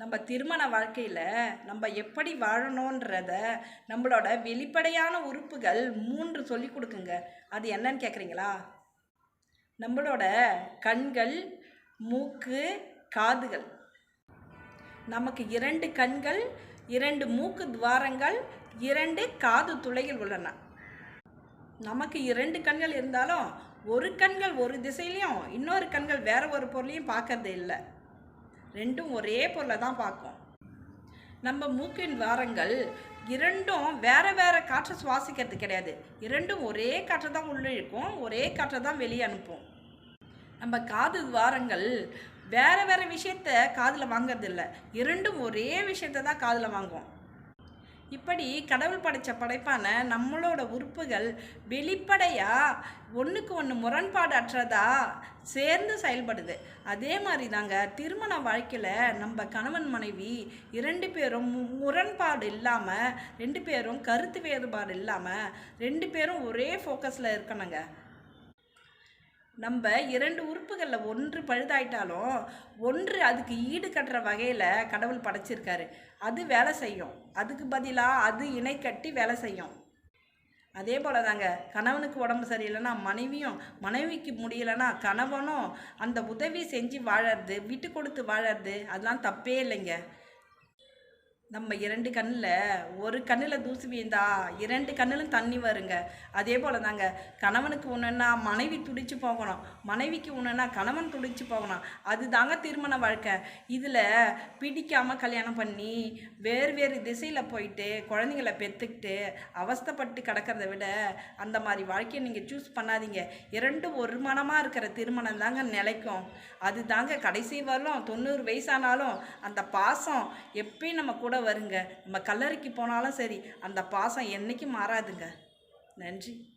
நம்ம திருமண வாழ்க்கையில் நம்ம எப்படி வாழணுன்றத நம்மளோட வெளிப்படையான உறுப்புகள் மூன்று சொல்லி கொடுக்குங்க. அது என்னன்னு கேட்குறீங்களா நம்மளோட கண்கள் மூக்கு காதுகள். நமக்கு இரண்டு கண்கள் இரண்டு மூக்கு துவாரங்கள் இரண்டு காது துளைகள் உள்ளன. நமக்கு இரண்டு கண்கள் இருந்தாலும் ஒரு கண்கள் ஒரு திசையிலையும் இன்னொரு கண்கள் வேற ஒரு பொருளையும் பார்க்கறது இல்லை. ரெண்டும் ஒரே பொருளை தான் பார்க்கும். நம்ம மூக்கின் வாரங்கள் இரண்டும் வேறு வேறு காற்றை சுவாசிக்கிறது கிடையாது. இரண்டும் ஒரே காற்றை தான் உள்ளிழுக்கும் ஒரே காற்றை தான் வெளியே அனுப்பும். நம்ம காது துவாரங்கள் வேறு வேறு விஷயத்த காதில் வாங்கறது இரண்டும் ஒரே விஷயத்தை தான் காதில் வாங்குவோம் இப்படி கடவுள் படைத்த படைப்பான நம்மளோட உறுப்புகள் வெளிப்படையாக ஒன்றுக்கு ஒன்று முரண்பாடு அற்றதா சேர்ந்து செயல்படுது. அதே மாதிரி தாங்க திருமண வாழ்க்கையில் நம்ம கணவன் மனைவி இரண்டு பேரும் மு- முரண்பாடு இல்லாமல் ரெண்டு பேரும் கருத்து வேறுபாடு இல்லாமல் ரெண்டு பேரும் ஒரே ஃபோக்கஸில் இருக்கணுங்க. நம்ம இரண்டு உறுப்புகளில் ஒன்று பழுதாயிட்டாலும் ஒன்று அதுக்கு ஈடு கட்டுற வகையில் கடவுள் படைச்சிருக்காரு. அது வேலை செய்யும். அதுக்கு பதிலாக அது இணை கட்டி வேலை செய்யும். அதே போல தாங்க கணவனுக்கு உடம்பு சரியில்லைன்னா மனைவியும் மனைவிக்கு முடியலைன்னா கணவனும் அந்த உதவி செஞ்சு வாழறது விட்டு கொடுத்து வாழறது அதெல்லாம் தப்பே இல்லைங்க. நம்ம இரண்டு கண்ணில் ஒரு கண்ணில் தூசி வீழ்ந்தா இரண்டு கண்ணிலும் தண்ணி வருங்க. அதே போல் தாங்க கணவனுக்கு ஒன்றுன்னா மனைவி துடிச்சு போகணும். மனைவிக்கு ஒன்றுன்னா கணவன் துடிச்சு போகணும். அது தாங்க திருமண வாழ்க்கை. இதில் பிடிக்காமல் கல்யாணம் பண்ணி வேறு வேறு திசையில் போயிட்டு குழந்தைங்கள பெற்றுக்கிட்டு அவஸ்தைப்பட்டு கிடக்கிறத விட அந்த மாதிரி வாழ்க்கையை நீங்கள் சூஸ் பண்ணாதீங்க. இரண்டும் ஒரு மனமாக இருக்கிற திருமணம் தாங்க நிலைக்கும். அது தாங்க கடைசி வரலும் தொண்ணூறு வயசானாலும் அந்த பாசம் எப்பயும் நம்ம கூட கூட வருங்க. நம்ம கல்லறைக்கு போனாலும் சரி அந்த பாசம் என்றைக்கும் மாறாதுங்க. நன்றி.